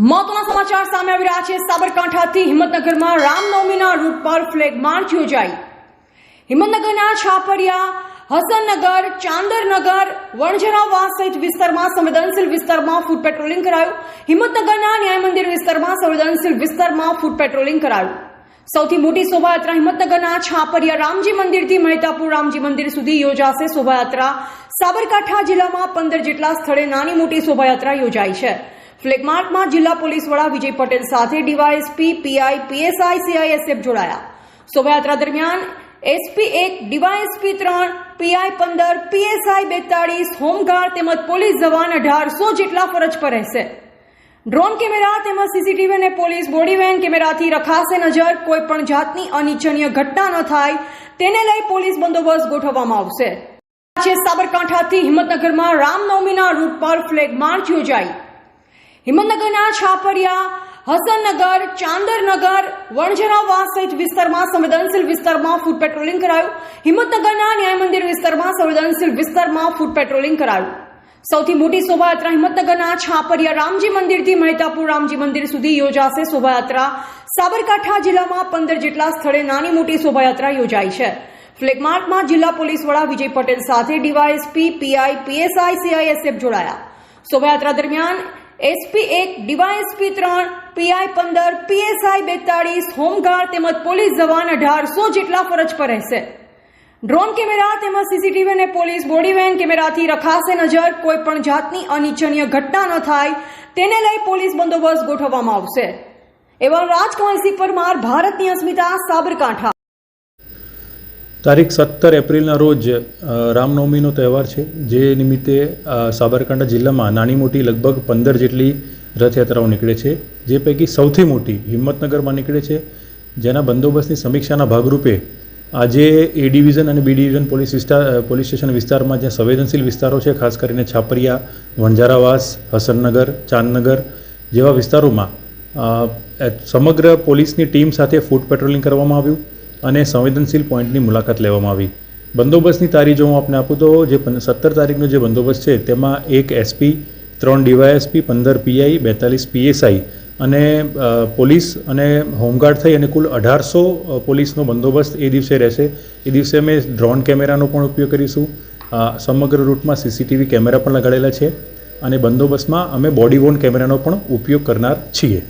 મહત્વના સમાચાર સામે આવી રહ્યા છે. સાબરકાંઠાથી હિંમતનગરમાં રામનવમીના રૂટ પર ફ્લેગ માર્ચ યોજાઈ. હિંમતનગરના છાપરિયા હસનનગર, ચાંદરનગર વણઝરાવાસ સહિત વિસ્તારમાં સંવેદનશીલ વિસ્તારમાં ફૂટ પેટ્રોલિંગ કરાયું. હિંમતનગરના ન્યાય મંદિર વિસ્તારમાં સંવેદનશીલ વિસ્તારમાં ફૂટ પેટ્રોલિંગ કરાયું. સૌથી મોટી શોભાયાત્રા હિંમતનગરના છાપરિયા રામજી મંદિરથી મહેતાપુર રામજી મંદિર સુધી યોજાશે. શોભાયાત્રા સાબરકાંઠા જિલ્લામાં પંદર જેટલા સ્થળે નાની મોટી શોભાયાત્રા યોજાઈ છે. ફ્લેગ માર્ચમાં જિલ્લા પોલીસ વડા વિજય પટેલ સાથે ડીવાયએસપી, પીઆઈ, પીએસઆઈ સીઆઈએસએફ જોડાયા. શોભાયાત્રા દરમિયાન એસપી એક, ડીવાયએસપી ત્રણ, પીઆઈ પંદર, પીએસઆઈ બેતાળીસ, હોમગાર્ડ તેમજ પોલીસ જવાન અઢારસો જેટલા ફરજ પર રહેશે. ડ્રોન કેમેરા તેમજ સીસીટીવી અને પોલીસ બોડી વેન કેમેરાથી રખાશે નજર. કોઈ પણ જાતની અનિચ્છનીય ઘટના ન થાય. તેને લઈ પોલીસ બંદોબસ્ત ગોઠવવામાં આવશે. સાબરકાંઠાથી હિંમતનગરમાં રામનવમીના રૂટ પર ફ્લેગ માર્ચ યોજાઈ. હિંમતનગરના છાપરિયા, હસનનગર, ચાંદરનગર વણઝરાવાસ સહિત વિસ્તારમાં સંવેદનશીલ વિસ્તારમાં ફૂડ પેટ્રોલિંગ કરાયું. હિંમતનગરના ન્યાય મંદિર વિસ્તારમાં સંવેદનશીલ વિસ્તારમાં ફૂડ પેટ્રોલિંગ કરાયું. સૌથી મોટી શોભાયાત્રા હિંમતનગરના છાપરિયા રામજી મંદિરથી મહેતાપુર રામજી મંદિર સુધી યોજાશે શોભાયાત્રા. સાબરકાંઠા જિલ્લામાં પંદર જેટલા સ્થળે નાની મોટી શોભાયાત્રા યોજાઈ છે. ફ્લેગમાર્ચમાં જિલ્લા પોલીસ વડા વિજય પટેલ સાથે ડીવાયએસપી, પીઆઈ, પીએસઆઈ, સીઆઈએસએફ જોડાયા. શોભાયાત્રા દરમિયાન એસપી એક ડીવાયએસપી ત્રણ, પીઆઈ પંદર, પીએસઆઈ બેતાળીસ, હોમગાર્ડ તેમજ પોલીસ જવાન અઢારસો જેટલા ફરજ પર રહેશે. ડ્રોન કેમેરા તેમજ સીસીટીવી અને પોલીસ બોડી વેન કેમેરાથી રખાશે નજર. કોઈ પણ જાતની અનિચ્છનીય ઘટના ન થાય. તેને લઈ પોલીસ બંદોબસ્ત ગોઠવવામાં આવશે. એવા રાજકમલસિંહ પરમાર, ભારતની અસ્મિતા સાબરકાંઠા. તારીખ સત્તર એપ્રિલના રોજ રામનવમીનો તહેવાર છે. જે નિમિત્તે સાબરકાંઠા જિલ્લામાં નાની મોટી લગભગ પંદર જેટલી રથયાત્રાઓ નીકળે છે. જે પૈકી સૌથી મોટી હિંમતનગરમાં નીકળે છે. જેના બંદોબસ્તની સમીક્ષાના ભાગરૂપે આજે એ ડિવિઝન અને બી ડિવિઝન પોલીસ વિસ્તાર પોલીસ સ્ટેશન વિસ્તારમાં જ્યાં સંવેદનશીલ વિસ્તારો છે, ખાસ કરીને છાપરિયા, વણઝારાવાસ, હસનનગર, ચાંદનગર જેવા વિસ્તારોમાં સમગ્ર પોલીસની ટીમ સાથે ફૂટ પેટ્રોલિંગ કરવામાં આવ્યું. અને સંવેદનશીલ પોઈન્ટની મુલાકાત લેવામાં આવી. બંદોબસ્તની તારીખ જો હું આપને આપું તો જે સત્તર તારીખનો જે બંદોબસ્ત છે, તેમાં એક એસપી ત્રણ ડીવાયએસપી પંદર પીઆઈ બેતાલીસ પીએસઆઈ અને પોલીસ અને હોમગાર્ડ થઈ અને કુલ અઢારસો પોલીસનો બંદોબસ્ત એ દિવસે રહેશે. એ દિવસે અમે ડ્રોન કેમેરાનો પણ ઉપયોગ કરીશું. સમગ્ર રૂટમાં સીસીટીવી કેમેરા પણ લગાડેલા છે અને બંદોબસ્તમાં અમે બોડી વોર્ન કેમેરાનો પણ ઉપયોગ કરનાર છીએ.